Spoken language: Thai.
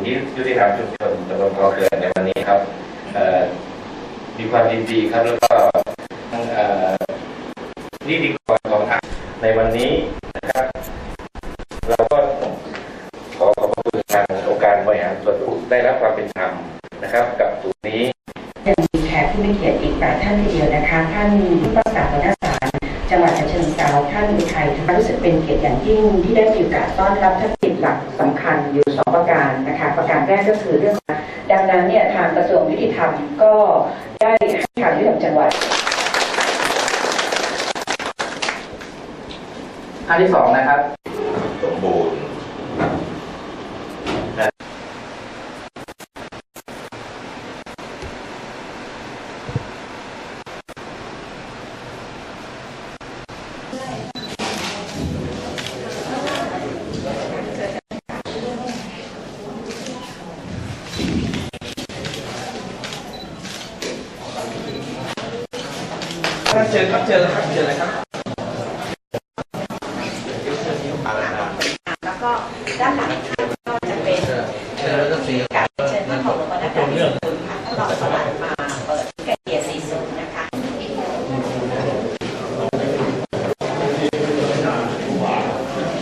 ทางชุมชนตำบลคอเกลือในวันนี้ครับมีความยินดีครับแล้วก็ทั้งนิติกรของทางในวันนี้นะครับ เราก็ขอขอบคุณทางองค์การบริหารส่วนได้รับความเป็นธรรมนะครับ กับศูนย์นี้ยังมีแขกผู้มีเกียรติอีกแปดท่านทีเดียวนะคะ ท่านผู้ประกาศหัวหน้าศาลจังหวัดฉะเชิงเทราท่านอุทัยท่านรู้สึกเป็นเกียรติอย่างยิ่งที่ได้มีโอกาสต้อนรับท่าน หลักสำคัญอยู่สองประการนะคะ ประการแรกก็คือเรื่อง ดังนั้นเนี่ยทางกระทรวงยุติธรรมก็ได้ให้ทางยุติธรรมจังหวัดอันที่สองนะครับ เชิญครับเชิญเลยครับเชิญเลยครับ แล้วก็ด้านหลังก็จะเป็นเชิญแล้วก็สีการเชิญท่านของหลวงพ่อนักการที่สุดค่ะท่านรองสวัสดิ์มา